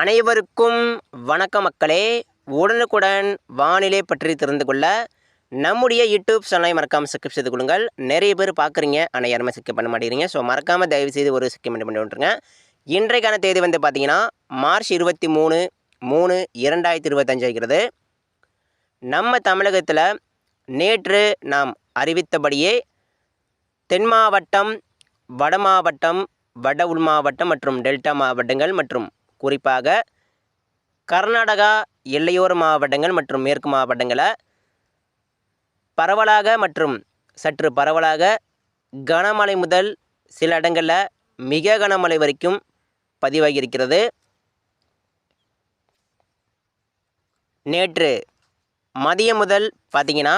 அனைவருக்கும் வணக்க மக்களே. உடனுக்குடன் வானிலை பற்றி தெரிந்து கொள்ள நம்முடைய யூடியூப் சேனலை மறக்காமல் சப்ஸ்கிரைப் செய்து கொள்ளுங்கள். நிறைய பேர் பார்க்குறீங்க. ஆனால் யாருமே சப்ஸ்கிரைப் பண்ண மாட்டேங்கிறீங்க. ஸோ மறக்காமல் தயவு செய்து ஒரு சப்ஸ்கிரைப் பண்ணி விட்டுருங்க. இன்றைக்கான தேதி வந்து பார்த்தீங்கன்னா மார்ச் இருபத்தி மூணு மூணு இரண்டாயிரத்தி இருபத்தஞ்சு ஆகிறது. நம்ம தமிழகத்தில் நேற்று நாம் அறிவித்தபடியே தென் மாவட்டம் வட மாவட்டம் வட உள் மாவட்டம் மற்றும் டெல்டா மாவட்டங்கள் மற்றும் குறிப்பாக கர்நாடகா எல்லையோர மாவட்டங்கள் மற்றும் மேற்கு மாவட்டங்களை பரவலாக மற்றும் சற்று பரவலாக கனமழை முதல் சில இடங்களில் மிக கனமழை வரைக்கும் பதிவாகியிருக்கிறது. நேற்று மதியம் முதல் பார்த்தீங்கன்னா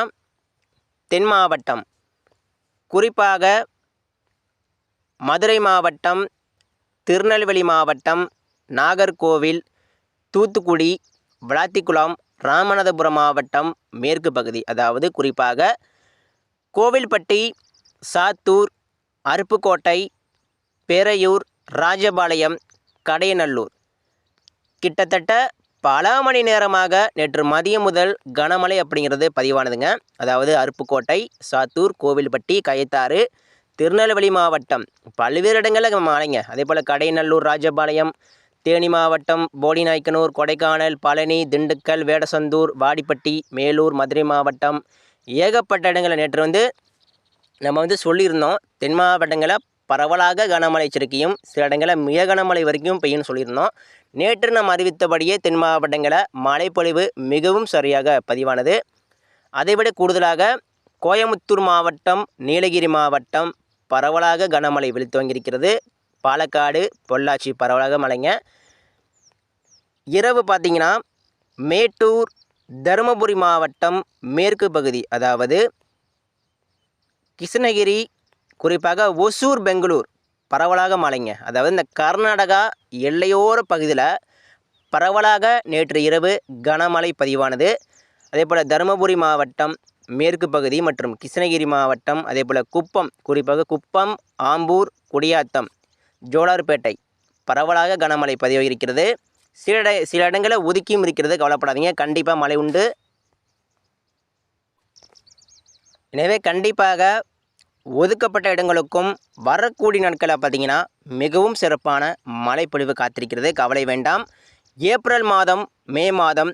தென் மாவட்டம் குறிப்பாக மதுரை மாவட்டம் திருநெல்வேலி மாவட்டம் நாகர்கோவில் தூத்துக்குடி விளாத்திக்குளம் ராமநாதபுரம் மாவட்டம் மேற்கு பகுதி. அதாவது குறிப்பாக கோவில்பட்டி சாத்தூர் அருப்புக்கோட்டை பேரையூர் ராஜபாளையம் கடையநல்லூர். கிட்டத்தட்ட பல மணி நேரமாக நேற்று மதியம் முதல் கனமழை அப்படிங்கிறது பதிவானதுங்க. அதாவது அருப்புக்கோட்டை சாத்தூர் கோவில்பட்டி கயத்தாறு திருநெல்வேலி மாவட்டம். பல்வேறு இடங்களில் மழைங்க. அதே போல் கடைநல்லூர் ராஜபாளையம் தேனி மாவட்டம் போடிநாய்க்கனூர் கொடைக்கானல் பழனி திண்டுக்கல் வேடசந்தூர் வாடிப்பட்டி மேலூர் மதுரை மாவட்டம். ஏகப்பட்ட இடங்களில் நேற்று வந்து நம்ம வந்து சொல்லியிருந்தோம். தென் மாவட்டங்களில் பரவலாக கனமழை எச்சரிக்கையும் சில இடங்களில் மிக கனமழை வரைக்கும் பெய்யும்னு சொல்லியிருந்தோம். நேற்று நாம் அறிவித்தபடியே தென் மாவட்டங்களில் மழைப்பொழிவு மிகவும் சரியாக பதிவானது. அதைவிட கூடுதலாக கோயமுத்தூர் மாவட்டம் நீலகிரி மாவட்டம் பரவலாக கனமழை வெளித்துவங்கியிருக்கிறது பாலக்காடு பொள்ளாச்சி பரவலாக மழைங்க. இரவு பார்த்தீங்கன்னா மேட்டூர் தருமபுரி மாவட்டம் மேற்கு பகுதி அதாவது கிருஷ்ணகிரி குறிப்பாக ஒசூர் பெங்களூர் பரவலாக மழைங்க அதாவது இந்த கர்நாடகா எல்லையோர பகுதியில் பரவலாக நேற்று இரவு கனமழை பதிவானது. அதே போல் தருமபுரி மாவட்டம் மேற்கு பகுதி மற்றும் கிருஷ்ணகிரி மாவட்டம் அதே போல் குப்பம் குறிப்பாக குப்பம் ஆம்பூர் குடியாத்தம் ஜோலார்பேட்டை பரவலாக கனமழை பதிவாகியிருக்கிறது. சில இட சில இடங்களில் ஒதுக்கியும் இருக்கிறது கவலைப்படாதீங்க. கண்டிப்பாக மழை உண்டு. எனவே கண்டிப்பாக ஒதுக்கப்பட்ட இடங்களுக்கும் வரக்கூடிய நாட்களில் பார்த்தீங்கன்னா மிகவும் சிறப்பான மழைப்பொழிவு காத்திருக்கிறது. கவலை வேண்டாம். ஏப்ரல் மாதம் மே மாதம்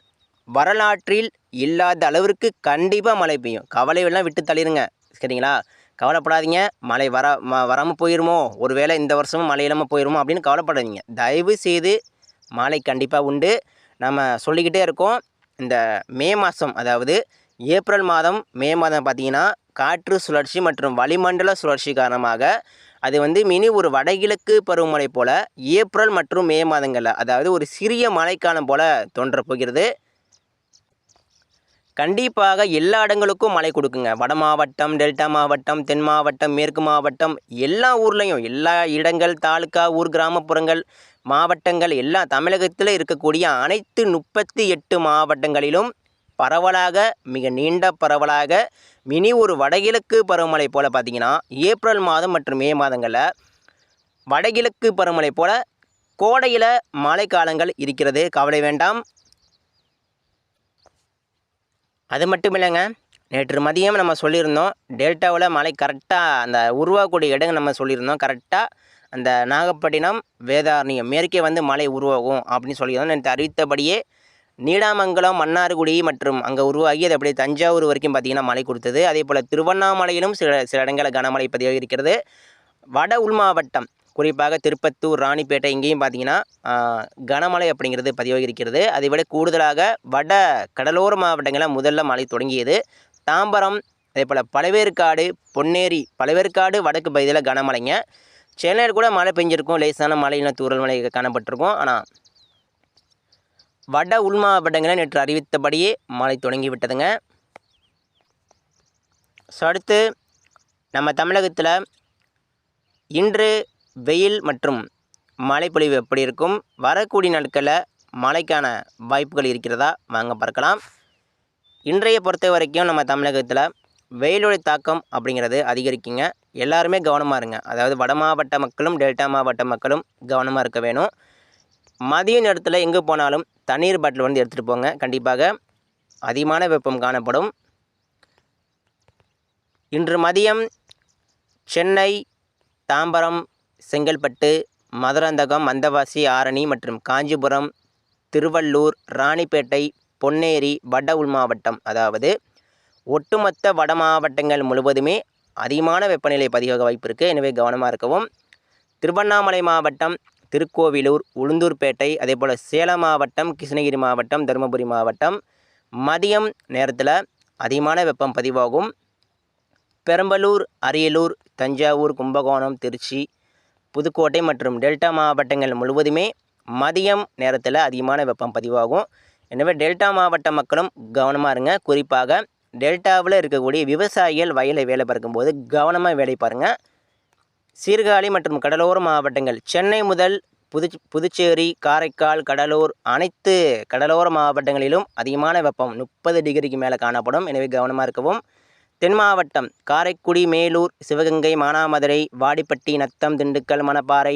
வரலாற்றில் இல்லாத அளவிற்கு கண்டிப்பாக மழை பெய்யும். கவலை எல்லாம் விட்டு தள்ளிடுங்க சரிங்களா? கவலைப்படாதீங்க. மழை வர ம வராமல் போயிருமோ? ஒருவேளை இந்த வருஷமும் மழை இல்லாமல் போயிருமோ? அப்படின்னு கவலைப்படாதீங்க. தயவு செய்து மாலை கண்டிப்பாக உண்டு. நம்ம சொல்லிக்கிட்டே இருக்கோம். இந்த மே மாதம் அதாவது ஏப்ரல் மாதம் மே மாதம் பார்த்திங்கன்னா காற்று சுழற்சி மற்றும் வளிமண்டல சுழற்சி காரணமாக அது வந்து மினி ஒரு வடகிழக்கு பருவமழை போல் ஏப்ரல் மற்றும் மே மாதங்களில் அதாவது ஒரு சிறிய மழைக்காலம் போல் தோன்றப் போகிறது. கண்டிப்பாக எல்லா இடங்களுக்கும் மழை கொடுக்குங்க. வட மாவட்டம் டெல்டா மாவட்டம் தென் மாவட்டம் மேற்கு மாவட்டம் எல்லா ஊர்லேயும் எல்லா இடங்கள் தாலுக்கா ஊர் கிராமப்புறங்கள் மாவட்டங்கள் எல்லா தமிழகத்தில் இருக்கக்கூடிய அனைத்து முப்பத்தி எட்டு மாவட்டங்களிலும் பரவலாக மிக நீண்ட பரவலாக மினி ஒரு வடகிழக்கு பருவமழை போல் பார்த்திங்கன்னா ஏப்ரல் மாதம் மற்றும் மே மாதங்களில் வடகிழக்கு பருவமழை போல் கோடையில் மழைக்காலங்கள் இருக்கிறது. கவலை வேண்டாம். அது மட்டும் இல்லைங்க. நேற்று மதியம் நம்ம சொல்லியிருந்தோம். டெல்டாவில் மழை கரெக்டாக அந்த உருவாகக்கூடிய இடங்கள் நம்ம சொல்லியிருந்தோம். கரெக்டாக அந்த நாகப்பட்டினம் வேதாரண்யம் மேற்கே வந்து மழை உருவாகும் அப்படின்னு சொல்லியிருந்தோம். நேற்று அறிவித்தபடியே நீடாமங்கலம் மன்னார்குடி மற்றும் அங்கே உருவாகி அது அப்படியே தஞ்சாவூர் வரைக்கும் பார்த்திங்கன்னா மழை கொடுத்தது. அதே போல் திருவண்ணாமலையிலும் சில சில இடங்களில் கனமழை பதிவாகி இருக்கிறது. வட உள் மாவட்டம் குறிப்பாக திருப்பத்தூர் ராணிப்பேட்டை இங்கேயும் பார்த்தீங்கன்னா கனமழை அப்படிங்கிறது பதிவாகி இருக்கிறது அதை விட கூடுதலாக வட கடலோர மாவட்டங்களில் முதல்ல மழை தொடங்கியது. தாம்பரம் அதே போல் பழவேற்காடு பொன்னேரி பழவேற்காடு வடக்கு பகுதியில் கனமழைங்க. சென்னையில் கூட மழை பெஞ்சிருக்கும். லேசான மழையின தூரல் மழை காணப்பட்டிருக்கும். ஆனால் வட உள் மாவட்டங்களில் நேற்று அறிவித்தபடியே மழை தொடங்கி விட்டதுங்க ஸோ அடுத்து நம்ம தமிழகத்தில் இன்று வெயில் மற்றும் மழைப்பொழிவு எப்படி இருக்கும்? வரக்கூடிய நாட்களில் மழைக்கான வாய்ப்புகள் இருக்கிறதா? வாங்க பார்க்கலாம். இன்றைய பொறுத்த வரைக்கும் நம்ம தமிழகத்தில் வெயிலுடைய தாக்கம் அப்படிங்கிறது அதிகரிக்குங்க. எல்லாருமே கவனமாக இருங்க. அதாவது வட மாவட்ட மக்களும் டெல்டா மாவட்ட மக்களும் கவனமாக இருக்க வேணும். மதிய நேரத்தில் எங்கே போனாலும் தண்ணீர் பாட்டில் வந்து எடுத்துகிட்டு போங்க. கண்டிப்பாக அதிகமான வெப்பம் காணப்படும். இன்று மதியம் சென்னை தாம்பரம் செங்கல்பட்டு மதுராந்தகம் மந்தவாசி ஆரணி மற்றும் காஞ்சிபுரம் திருவள்ளூர் ராணிப்பேட்டை பொன்னேரி வட உள் மாவட்டம். அதாவது ஒட்டுமொத்த வட மாவட்டங்கள் முழுவதுமே அதிகமான வெப்பநிலை பதிவாக வாய்ப்பு இருக்குது எனவே கவனமாக இருக்கவும். திருவண்ணாமலை மாவட்டம் திருக்கோவிலூர் உளுந்தூர்பேட்டை அதே போல் சேலம் மாவட்டம் கிருஷ்ணகிரி மாவட்டம் தருமபுரி மாவட்டம் மதியம் நேரத்தில் அதிகமான வெப்பம் பதிவாகும். பெரம்பலூர் அரியலூர் தஞ்சாவூர் கும்பகோணம் திருச்சி புதுக்கோட்டை மற்றும் டெல்டா மாவட்டங்கள் முழுவதுமே மதியம் நேரத்தில் அதிகமான வெப்பம் பதிவாகும். எனவே டெல்டா மாவட்ட மக்களும் கவனமாக இருங்க. குறிப்பாக டெல்டாவில் இருக்கக்கூடிய விவசாயிகள் வயலை வேலை பார்க்கும்போது கவனமாக வேலை பாருங்கள் சீர்காழி மற்றும் கடலோர மாவட்டங்கள் சென்னை முதல் புது புதுச்சேரி காரைக்கால் கடலூர் அனைத்து கடலோர மாவட்டங்களிலும் அதிகமான வெப்பம் முப்பது டிகிரிக்கு மேலே காணப்படும். எனவே கவனமாக இருக்கவும். தென் மாவட்டம் காரைக்குடி மேலூர் சிவகங்கை மானாமதுரை வாடிப்பட்டி நத்தம் திண்டுக்கல் மணப்பாறை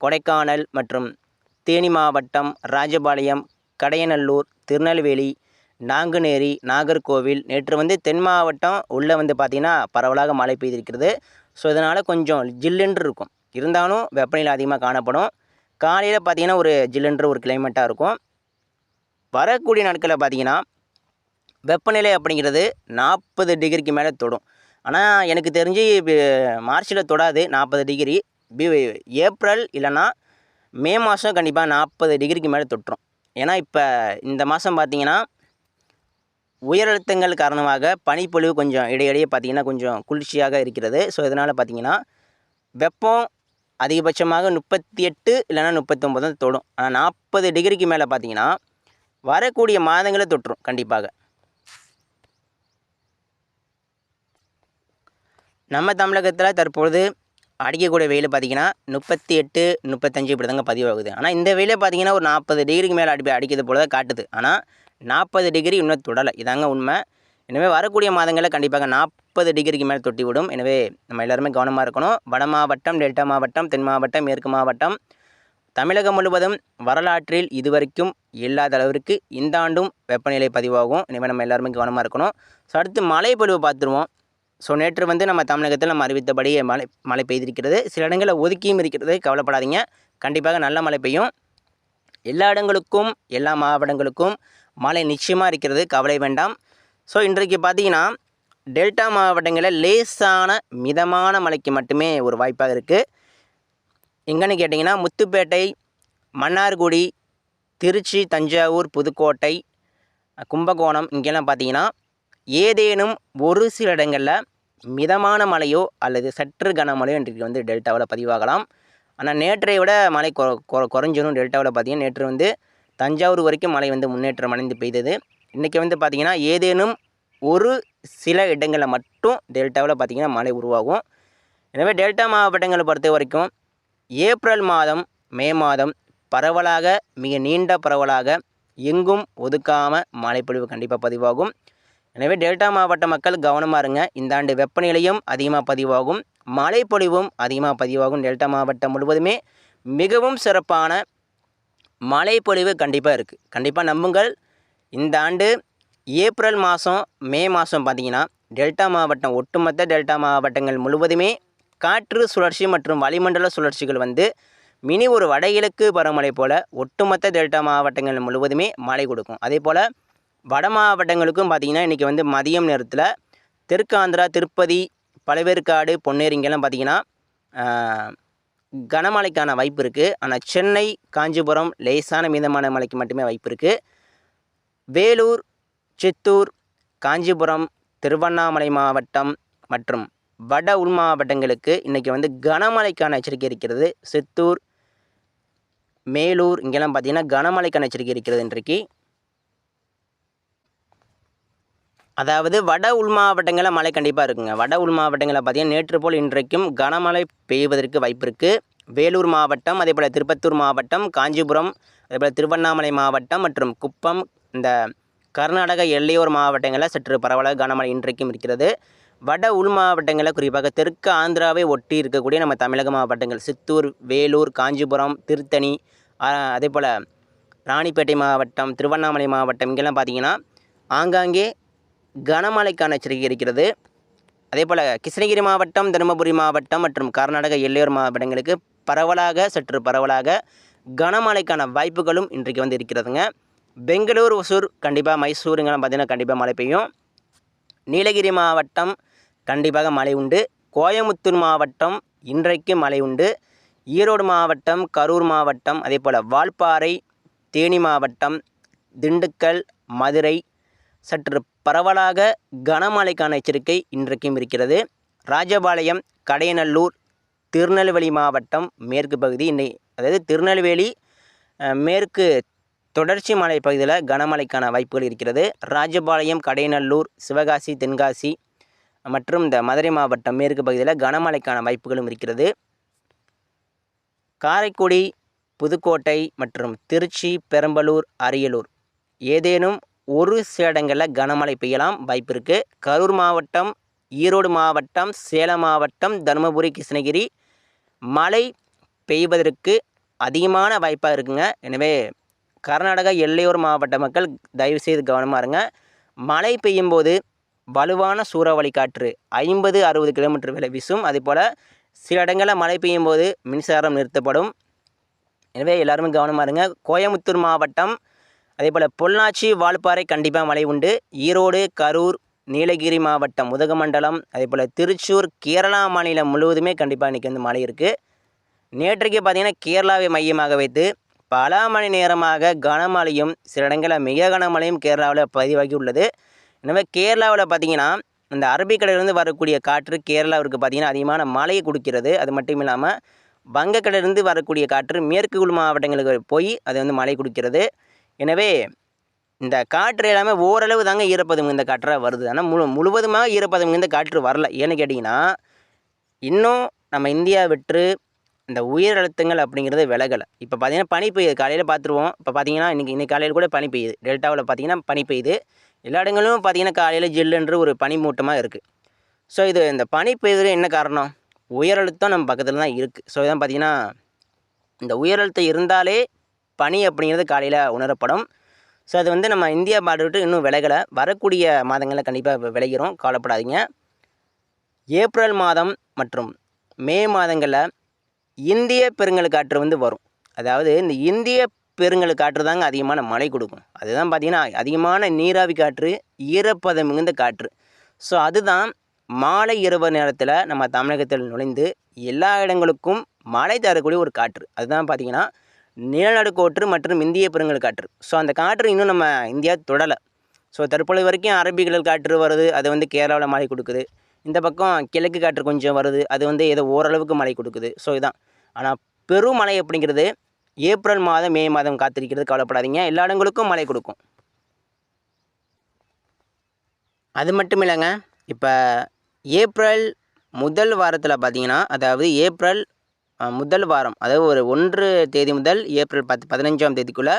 கொடைக்கானல் மற்றும் தேனி மாவட்டம் ராஜபாளையம் கடையநல்லூர் திருநெல்வேலி நாங்குநேரி நாகர்கோவில் நேற்று வந்து தென் மாவட்டம் உள்ளே வந்து பார்த்திங்கன்னா பரவலாக மழை பெய்திருக்கிறது. ஸோ இதனால் கொஞ்சம் ஜில்லுன்று இருக்கும். இருந்தாலும் வெப்பநிலை அதிகமாக காணப்படும். காலையில் பார்த்திங்கன்னா ஒரு ஜில்லுன்ற ஒரு கிளைமேட்டாக இருக்கும். வரக்கூடிய நாட்களில் பார்த்திங்கன்னா வெப்பநிலை அப்படிங்கிறது நாற்பது டிகிரிக்கு மேலே தொடும். ஆனால் எனக்கு தெரிஞ்சு மார்ச்சில் தொடாது நாற்பது டிகிரி. பி ஏப்ரல் இல்லைன்னா மே மாதம் கண்டிப்பாக நாற்பது டிகிரிக்கு மேலே தொட்டுரும் ஏன்னா இப்போ இந்த மாதம் பார்த்திங்கன்னா உயரழுத்தங்கள் காரணமாக பனிப்பொழிவு கொஞ்சம் இடையிடையே பார்த்திங்கன்னா கொஞ்சம் குளிர்ச்சியாக இருக்கிறது. ஸோ இதனால் பார்த்திங்கன்னா வெப்பம் அதிகபட்சமாக முப்பத்தி எட்டு இல்லைன்னா முப்பத்தொம்பது தான் தொடும். ஆனால் நாற்பது டிகிரிக்கு மேலே பார்த்திங்கன்னா வரக்கூடிய மாதங்களை தொட்டுரும் கண்டிப்பாக. நம்ம தமிழகத்தில் தற்பொழுது அடிக்கக்கூடிய வெயில் பார்த்திங்கன்னா முப்பத்தி எட்டு முப்பத்தஞ்சு இப்படி தாங்க பதிவாகுது. ஆனால் இந்த வெயிலே பார்த்திங்கன்னா ஒரு நாற்பது டிகிரிக்கு மேலே அடி அடிக்கிறது போல தான் காட்டுது. ஆனால் நாற்பது டிகிரி இன்னும் தொடலை. இதாங்க உண்மை. எனவே வரக்கூடிய மாதங்களில் கண்டிப்பாக நாற்பது டிகிரிக்கு மேலே தொட்டி விடும். எனவே நம்ம எல்லாருமே கவனமாக இருக்கணும். வட மாவட்டம் டெல்டா மாவட்டம் தென் மாவட்டம் மேற்கு மாவட்டம். தமிழகம் முழுவதும் வரலாற்றில் இதுவரைக்கும் இல்லாத அளவிற்கு இந்த ஆண்டும் வெப்பநிலை பதிவாகும். எனவே நம்ம எல்லாருமே கவனமாக இருக்கணும். ஸோ அடுத்து மழை பொழிவு பார்த்துருவோம். ஸோ நேற்று வந்து நம்ம தமிழகத்தில் நம்ம அறிவித்தபடி மழை மழை பெய்திருக்கிறது. சில இடங்களில் ஒதுக்கியும் இருக்கிறது. கவலைப்படாதீங்க. கண்டிப்பாக நல்ல மழை பெய்யும். எல்லா இடங்களுக்கும் எல்லா மாவட்டங்களுக்கும் மழை நிச்சயமாக இருக்கிறது. கவலை வேண்டாம். ஸோ இன்றைக்கு பார்த்தீங்கன்னா டெல்டா மாவட்டங்களில் லேசான மிதமான மழைக்கு மட்டுமே ஒரு வாய்ப்பாக இருக்குது எங்கன்னு கேட்டிங்கன்னா முத்துப்பேட்டை மன்னார்குடி திருச்சி தஞ்சாவூர் புதுக்கோட்டை கும்பகோணம் இங்கெல்லாம் பார்த்தீங்கன்னா ஏதேனும் ஒரு சில இடங்களில் மிதமான மழையோ அல்லது சற்று கனமழையோ இன்றைக்கு வந்து டெல்டாவில் பதிவாகலாம். ஆனால் நேற்றை விட மழை கொ கொ- டெல்டாவில் பார்த்தீங்கன்னா நேற்று வந்து தஞ்சாவூர் வரைக்கும் மழை வந்து முன்னேற்றம் அடைந்து பெய்தது. இன்றைக்கி வந்து பார்த்திங்கன்னா ஏதேனும் ஒரு சில இடங்களில் மட்டும் டெல்டாவில் பார்த்திங்கன்னா மழை உருவாகும். எனவே டெல்டா மாவட்டங்களை பொறுத்த வரைக்கும் ஏப்ரல் மாதம் மே மாதம் பரவலாக மிக நீண்ட பரவலாக எங்கும் ஒதுக்காமல் மழைப்பொழிவு கண்டிப்பாக பதிவாகும். எனவே டெல்டா மாவட்ட மக்கள் கவனமாக இருங்க. இந்த ஆண்டு வெப்பநிலையும் அதிகமாக பதிவாகும். மழைப்பொழிவும் அதிகமாக பதிவாகும் டெல்டா மாவட்டம் முழுவதுமே. மிகவும் சிறப்பான மழைப்பொழிவு கண்டிப்பாக இருக்குது கண்டிப்பாக நம்புங்கள். இந்த ஆண்டு ஏப்ரல் மாதம் மே மாதம் பார்த்திங்கன்னா டெல்டா மாவட்டம் ஒட்டுமொத்த டெல்டா மாவட்டங்கள் முழுவதுமே காற்று சுழற்சி மற்றும் வளிமண்டல சுழற்சிகள் வந்து மினி ஒரு வடகிழக்கு பருவமழை போல் ஒட்டுமொத்த டெல்டா மாவட்டங்கள் முழுவதுமே மழை கொடுக்கும். அதே போல் வட மாவட்டங்களுக்கும் பார்த்திங்கன்னா இன்றைக்கி வந்து மதியம் நேரத்தில் தெற்காந்திரா திருப்பதி பழவேற்காடு பொன்னேரிங்கெல்லாம் பார்த்திங்கன்னா கனமழைக்கான வாய்ப்பு இருக்குது ஆனால் சென்னை காஞ்சிபுரம் லேசான மீதமான மழைக்கு மட்டுமே வாய்ப்பு இருக்குது வேலூர் சித்தூர் காஞ்சிபுரம் திருவண்ணாமலை மாவட்டம் மற்றும் வட உள் மாவட்டங்களுக்கு இன்றைக்கி வந்து கனமழைக்கான எச்சரிக்கை இருக்கிறது. சித்தூர் மேலூர் இங்கெல்லாம் பார்த்தீங்கன்னா கனமழைக்கான எச்சரிக்கை இருக்கிறது இன்றைக்கு. அதாவது வட உள் மாவட்டங்களில் மழை கண்டிப்பாக இருக்குங்க. வட உள் மாவட்டங்களில் பார்த்தீங்கன்னா நேற்று போல் இன்றைக்கும் கனமழை பெய்வதற்கு வாய்ப்பு இருக்குது வேலூர் மாவட்டம் அதே போல் திருப்பத்தூர் மாவட்டம் காஞ்சிபுரம் அதே போல் திருவண்ணாமலை மாவட்டம் மற்றும் குப்பம் இந்த கர்நாடக எல்லையோர் மாவட்டங்களில் சற்று பரவலாக கனமழை இன்றைக்கும் இருக்கிறது. வட உள் மாவட்டங்களில் குறிப்பாக தெற்கு ஆந்திராவை ஒட்டி இருக்கக்கூடிய நம்ம தமிழக மாவட்டங்கள் சித்தூர் வேலூர் காஞ்சிபுரம் திருத்தணி அதே போல் ராணிப்பேட்டை மாவட்டம் திருவண்ணாமலை மாவட்டம் இங்கெல்லாம் பார்த்தீங்கன்னா ஆங்காங்கே கனமழைக்கான எச்சரிக்கை இருக்கிறது. அதே போல் கிருஷ்ணகிரி மாவட்டம் தருமபுரி மாவட்டம் மற்றும் கர்நாடக எல்லையோர் மாவட்டங்களுக்கு பரவலாக சற்று பரவலாக கனமழைக்கான வாய்ப்புகளும் இன்றைக்கு வந்து இருக்கிறதுங்க. பெங்களூர் ஒசூர் கண்டிப்பாக மைசூருங்கெல்லாம் பார்த்தீங்கன்னா கண்டிப்பாக மழை பெய்யும். நீலகிரி மாவட்டம் கண்டிப்பாக மழை உண்டு. கோயமுத்தூர் மாவட்டம் இன்றைக்கு மழை உண்டு. ஈரோடு மாவட்டம் கரூர் மாவட்டம் அதே போல் வால்பாறை தேனி மாவட்டம் திண்டுக்கல் மதுரை சற்று பரவலாக கனமழைக்கான எச்சரிக்கை இன்றைக்கும் இருக்கிறது. ராஜபாளையம் கடையநல்லூர் திருநெல்வேலி மாவட்டம் மேற்கு பகுதி இன்னை அதாவது திருநெல்வேலி மேற்கு தொடர்ச்சி மலை பகுதியில் கனமழைக்கான வாய்ப்புகள் இருக்கிறது. ராஜபாளையம் கடையநல்லூர் சிவகாசி தென்காசி மற்றும் இந்த மதுரை மாவட்டம் மேற்கு பகுதியில் கனமழைக்கான வாய்ப்புகளும் இருக்கிறது. காரைக்குடி புதுக்கோட்டை மற்றும் திருச்சி பெரம்பலூர் அரியலூர் ஏதேனும் ஒரு சில இடங்களில் கனமழை பெய்யலாம் வாய்ப்பு இருக்குது கரூர் மாவட்டம் ஈரோடு மாவட்டம் சேலம் மாவட்டம் தருமபுரி கிருஷ்ணகிரி மழை பெய்வதற்கு அதிகமான வாய்ப்பாக இருக்குங்க. எனவே கர்நாடகா எல்லையோர் மாவட்ட மக்கள் தயவுசெய்து கவனமாக இருங்க. மழை பெய்யும்போது வலுவான சூறாவளி காற்று ஐம்பது அறுபது கிலோமீட்டர் விலை வீசும். அதேபோல் சில இடங்களில் மழை பெய்யும் போது மின்சாரம் நிறுத்தப்படும். எனவே எல்லாருமே கவனமாக இருங்க. கோயமுத்தூர் மாவட்டம் அதே போல் பொள்ளாச்சி வால்பாறை கண்டிப்பாக மழை உண்டு. ஈரோடு கரூர் நீலகிரி மாவட்டம் உதகமண்டலம் அதே போல் திருச்சூர் கேரளா மாநிலம் முழுவதுமே கண்டிப்பாக இன்றைக்கி வந்து மழை இருக்குது நேற்றைக்கு பார்த்தீங்கன்னா கேரளாவை மையமாக வைத்து பல மணி நேரமாக கனமழையும் சில இடங்களில் மிக கனமழையும் கேரளாவில் பதிவாகி உள்ளது. எனவே கேரளாவில் பார்த்தீங்கன்னா இந்த அரபிக்கடலிருந்து வரக்கூடிய காற்று கேரளாவிற்கு பார்த்தீங்கன்னா அதிகமான மழையை கொடுக்கிறது. அது மட்டும் இல்லாமல் வங்கக்கடலிருந்து வரக்கூடிய காற்று மேற்கு உள் மாவட்டங்களுக்கு போய் அது வந்து மழை கொடுக்கிறது. எனவே இந்த காற்று எல்லாமே ஓரளவு தாங்க ஈரப்பதம் இந்த காற்றாக வருது. ஆனால் முழு முழுவதுமாக ஈரப்பதம் இந்த காற்று வரல. ஏன்னு கேட்டிங்கன்னா இன்னும் நம்ம இந்தியா விட்டு இந்த உயிர் அழுத்தங்கள் அப்படிங்கிறது விலகலை. இப்போ பார்த்தீங்கன்னா பனி பெய்யுது. காலையில் பார்த்துருவோம் இப்போ பார்த்தீங்கன்னா இன்றைக்கி இன்றைக்கி காலையில் கூட பனி பெய்யுது. டெல்டாவில் பார்த்தீங்கன்னா பனி பெய்யுது. எல்லா இடங்களும் பார்த்தீங்கன்னா காலையில் ஜில்லுன்ற ஒரு பனி மூட்டமாக இருக்குது ஸோ இது இந்த பனி பெய்யுறது என்ன காரணம்? உயர் அழுத்தம் நம்ம பக்கத்தில் தான் இருக்குது ஸோ இதான் பார்த்தீங்கன்னா இந்த உயர் அழுத்தம் இருந்தாலே பனி அப்படிங்கிறது காலையில் உணரப்படும். ஸோ அது வந்து நம்ம இந்தியா பார்டர் விட்டு இன்னும் விலகலை. வரக்கூடிய மாதங்களில் கண்டிப்பாக விளைகிறோம். கவலைப்படாதீங்க. ஏப்ரல் மாதம் மற்றும் மே மாதங்களில் இந்திய பெருங்கல் வந்து வரும். அதாவது இந்த இந்திய பெருங்கல் காற்று தாங்க அதிகமான மழை கொடுக்கும். அதுதான் பார்த்திங்கன்னா அதிகமான நீராவி காற்று ஈரப்பதம் மிகுந்த காற்று. ஸோ அதுதான் மாலை இரவு நேரத்தில் நம்ம தமிழகத்தில் நுழைந்து எல்லா இடங்களுக்கும் மழை தரக்கூடிய ஒரு காற்று. அதுதான் பார்த்திங்கன்னா நிலநடுக்கோற்று மற்றும் இந்திய பெருங்கல் காற்று. ஸோ அந்த காற்று இன்னும் நம்ம இந்தியா தொடலை. ஸோ தற்பொழுது வரைக்கும் அரபிக்கடல் காற்று வருது அது வந்து கேரளாவில் மழை கொடுக்குது. இந்த பக்கம் கிழக்கு காற்று கொஞ்சம் வருது அது வந்து ஏதோ ஓரளவுக்கு மழை கொடுக்குது. ஸோ இதுதான் ஆனால் பெருமழை அப்படிங்கிறது ஏப்ரல் மாதம் மே மாதம் காத்திருக்கிறது கவலைப்படாதீங்க. எல்லா இடங்களுக்கும் மழை கொடுக்கும். அது மட்டும் இல்லைங்க. இப்போ ஏப்ரல் முதல் வாரத்தில் பார்த்தீங்கன்னா அதாவது ஏப்ரல் முதல் வாரம் அதாவது ஒரு ஒன்று தேதி முதல் ஏப்ரல் பத்து பதினஞ்சாம் தேதிக்குள்ளே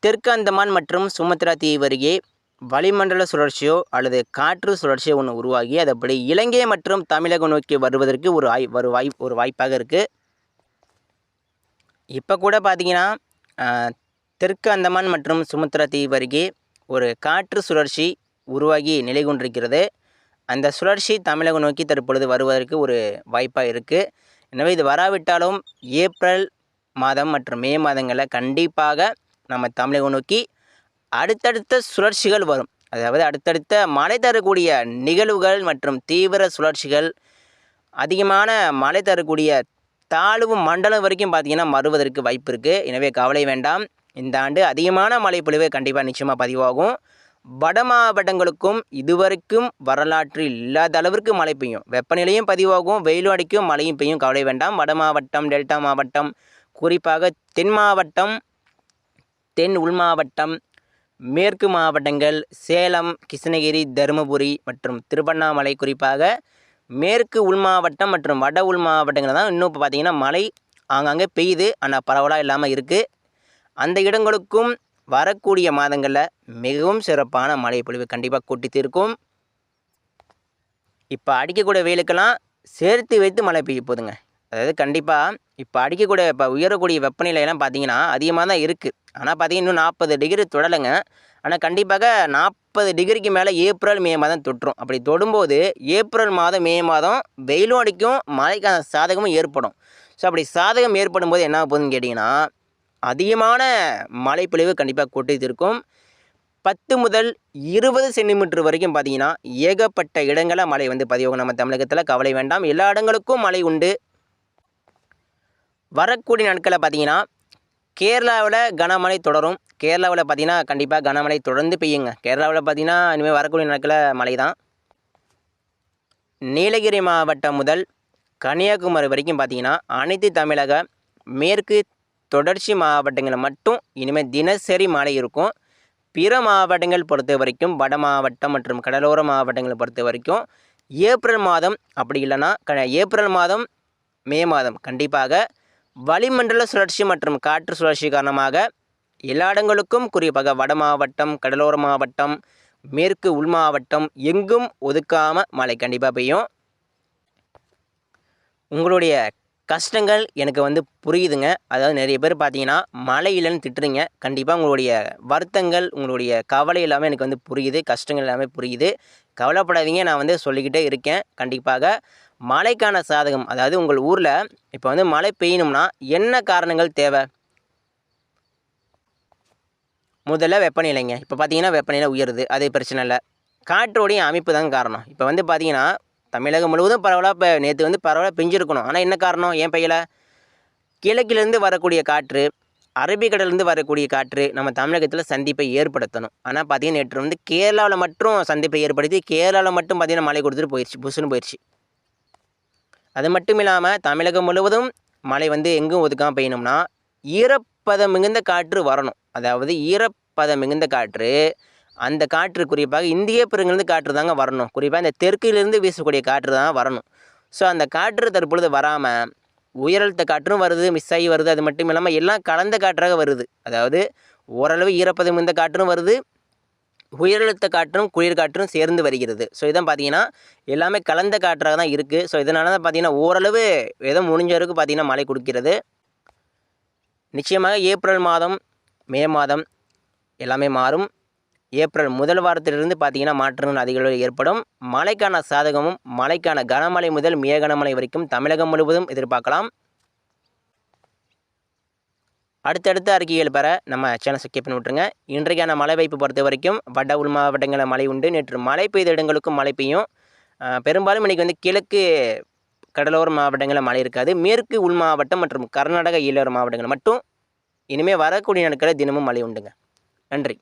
தெற்கு அந்தமான் மற்றும் சுமத்ரா தீவு அருகே வளிமண்டல சுழற்சியோ அல்லது காற்று சுழற்சியோ ஒன்று உருவாகி அது அப்படி இலங்கை மற்றும் தமிழகம் நோக்கி வருவதற்கு ஒரு வாய் ஒரு வாய் ஒரு வாய்ப்பாக இருக்குது இப்போ கூட பார்த்தீங்கன்னா தெற்கு அந்தமான் மற்றும் சுமத்ரா தீவு அருகே ஒரு காற்று சுழற்சி உருவாகி நிலை கொண்டிருக்கிறது. அந்த சுழற்சி தமிழகம் நோக்கி தற்பொழுது வருவதற்கு ஒரு வாய்ப்பாக இருக்குது எனவே இது வராவிட்டாலும் ஏப்ரல் மாதம் மற்றும் மே மாதங்களில் கண்டிப்பாக நம்ம தமிழகம் நோக்கி அடுத்தடுத்த சுழற்சிகள் வரும். அதாவது அடுத்தடுத்த மழை தரக்கூடிய நிகழ்வுகள் மற்றும் தீவிர சுழற்சிகள் அதிகமான மழை தரக்கூடிய தாழ்வு மண்டலம் வரைக்கும் பார்த்தீங்கன்னா வருவதற்கு வாய்ப்பு இருக்குது எனவே கவலை வேண்டாம். இந்த ஆண்டு அதிகமான மழை பொழிவு கண்டிப்பாக நிச்சயமாக பதிவாகும். வட மாவட்டங்களுக்கும் இதுவரைக்கும் வரலாற்றில் இல்லாத அளவிற்கு மழை பெய்யும். வெப்பநிலையும் பதிவாகும் வெயிலும் அடிக்கும் மழையும் பெய்யும். கவலை வேண்டாம். வட மாவட்டம் டெல்டா மாவட்டம் குறிப்பாக தென் மாவட்டம் தென் உள் மாவட்டம் மேற்கு மாவட்டங்கள் சேலம் கிருஷ்ணகிரி தருமபுரி மற்றும் திருவண்ணாமலை குறிப்பாக மேற்கு உள் மாவட்டம் மற்றும் வட உள் மாவட்டங்களில் தான் இன்னும் இப்போ பார்த்தீங்கன்னா மழை ஆங்காங்கே பெய்யுது. ஆனால் பரவலாக இல்லாமல் இருக்குது அந்த இடங்களுக்கும் வரக்கூடிய மாதங்களில் மிகவும் சிறப்பான மழை பொழிவு கண்டிப்பாக கொட்டி இருக்கும் இப்போ அடிக்கக்கூடிய வெயிலுக்கெல்லாம் சேர்த்து வைத்து மழை பெய்ய போதுங்க. அதாவது கண்டிப்பாக இப்போ அடிக்கக்கூடிய இப்போ உயரக்கூடிய வெப்பநிலையெல்லாம் பார்த்தீங்கன்னா அதிகமாக தான் இருக்குது ஆனால் பார்த்தீங்கன்னா இன்னும் நாற்பது டிகிரி தொடலைங்க. ஆனால் கண்டிப்பாக நாற்பது டிகிரிக்கு மேலே ஏப்ரல் மே மாதம் தொற்றும். அப்படி தொடும்போது ஏப்ரல் மாதம் மே மாதம் வெயிலும் அடிக்கும் மழைக்கான சாதகமும் ஏற்படும். ஸோ அப்படி சாதகம் ஏற்படும் போது என்ன ஆகுதுன்னு கேட்டிங்கன்னா அதிகமான மழைப்பொழிவு கண்டிப்பாக கொட்டி பத்து முதல் இருபது சென்டிமீட்டர் வரைக்கும் பார்த்தீங்கன்னா ஏகப்பட்ட இடங்களில் மழை வந்து பதிவாகும். நம்ம தமிழகத்தில் கவலை வேண்டாம். எல்லா இடங்களுக்கும் மழை உண்டு. வரக்கூடிய நாட்களில் பார்த்தீங்கன்னா கேரளாவில் கனமழை தொடரும். கேரளாவில் பார்த்தீங்கன்னா கண்டிப்பாக கனமழை தொடர்ந்து பெய்யுங்க. கேரளாவில் பார்த்தீங்கன்னா இனிமேல் வரக்கூடிய நாட்களில் மழை தான் நீலகிரி மாவட்டம் முதல் கன்னியாகுமரி வரைக்கும் பார்த்தீங்கன்னா அனைத்து தமிழக மேற்கு தொடர்ச்சி மாவட்டங்களில் மட்டும் இனிமேல் தினசரி மழை இருக்கும். பிற மாவட்டங்கள் பொறுத்த வரைக்கும் வட மாவட்டம் மற்றும் கடலோர மாவட்டங்களை பொறுத்த வரைக்கும் ஏப்ரல் மாதம் அப்படி இல்லைன்னா க ஏப்ரல் மாதம் மே மாதம் கண்டிப்பாக வளிமண்டல சுழற்சி மற்றும் காற்று சுழற்சி காரணமாக எல்லா இடங்களுக்கும் குறிப்பாக வட மாவட்டம் கடலோர மாவட்டம் மேற்கு உள் மாவட்டம் எங்கும் ஒதுக்காமல் மழை கண்டிப்பாக பெய்யும். உங்களுடைய கஷ்டங்கள் எனக்கு வந்து புரியுதுங்க. அதாவது நிறைய பேர் பார்த்தீங்கன்னா மழை இல்லைன்னு திட்டுறீங்க. கண்டிப்பாக உங்களுடைய வருத்தங்கள் உங்களுடைய கவலை எல்லாமே எனக்கு வந்து புரியுது. கஷ்டங்கள் எல்லாமே புரியுது. கவலைப்படாதீங்க நான் வந்து சொல்லிக்கிட்டே இருக்கேன். கண்டிப்பாக மழைக்கான சாதகம் அதாவது உங்கள் ஊரில் இப்போ வந்து மழை பெய்யணும்னா என்ன காரணங்கள் தேவை? முதல்ல வெப்பநிலைங்க. இப்போ பார்த்தீங்கன்னா வெப்பநிலை உயருது. அது பிரச்சனை இல்லை. காற்றோடைய அமைப்பு தான் காரணம். இப்போ வந்து பார்த்தீங்கன்னா தமிழகம் முழுவதும் பரவலாக இப்போ நேற்று வந்து பரவலாக பெஞ்சிருக்கணும். ஆனால் என்ன காரணம்? ஏன் பையில கிழக்கிலேருந்து வரக்கூடிய காற்று அரபிக்கடலேருந்து வரக்கூடிய காற்று நம்ம தமிழகத்தில் சந்திப்பை ஏற்படுத்தணும். ஆனால் பார்த்தீங்கன்னா நேற்று வந்து கேரளாவில் மட்டும் சந்திப்பை ஏற்படுத்தி கேரளாவில் மட்டும் பார்த்தீங்கன்னா மழை கொடுத்துட்டு போயிடுச்சு புஷுன்னு போயிடுச்சு அது மட்டும் இல்லாமல் தமிழகம் முழுவதும் மழை வந்து எங்கும் ஒதுக்காமல் பெய்யணும்னா ஈரப்பதம் மிகுந்த காற்று வரணும். அதாவது ஈரப்பதம் மிகுந்த காற்று அந்த காற்று குறிப்பாக இந்திய பெருங்கிலிருந்து காற்று தாங்க வரணும். குறிப்பாக இந்த தெற்கிலிருந்து வீசக்கூடிய காற்று தான் வரணும். ஸோ அந்த காற்று தற்பொழுது வராமல் உயரழுத்த காற்றும் வருது மிஸ் ஆகி வருது. அது மட்டும் இல்லாமல் எல்லாம் கலந்த காற்றாக வருது. அதாவது ஓரளவு ஈரப்பதம் இந்த காற்றும் வருது உயரழுத்த காற்றும் குளிர் காற்றும் சேர்ந்து வருகிறது. ஸோ இதான் பார்த்தீங்கன்னா எல்லாமே கலந்த காற்றாக தான் இருக்குது ஸோ இதனால தான் பார்த்தீங்கன்னா ஓரளவு ஏதோ முடிஞ்ச வரைக்கும் பார்த்தீங்கன்னா மழை கொடுக்கிறது. நிச்சயமாக ஏப்ரல் மாதம் மே மாதம் எல்லாமே மாறும். ஏப்ரல் முதல் வாரத்திலிருந்து பார்த்தீங்கன்னா மாற்றங்கள் அதிக அளவில் ஏற்படும். மழைக்கான சாதகமும் மழைக்கான கனமழை முதல் மிக கனமழை வரைக்கும் தமிழகம் முழுவதும் எதிர்பார்க்கலாம். அடுத்தடுத்த அறிக்கைகள் பெற நம்ம சேனல் சப்ஸ்கிரைப் பண்ணி விட்ருங்க இன்றைக்கான மழை வாய்ப்பு பொறுத்த வரைக்கும் வட உள் மாவட்டங்களில் மழை உண்டு. நேற்று மழை பெய்த இடங்களுக்கும் மழை பெய்யும். பெரும்பாலும் இன்றைக்கி வந்து கிழக்கு கடலோர மாவட்டங்களில் மழை இருக்காது. மேற்கு உள் மாவட்டம் மற்றும் கர்நாடக ஈழோர மாவட்டங்கள் மட்டும். இனிமேல் வரக்கூடிய நாட்களில் தினமும் மழை உண்டுங்க. நன்றி.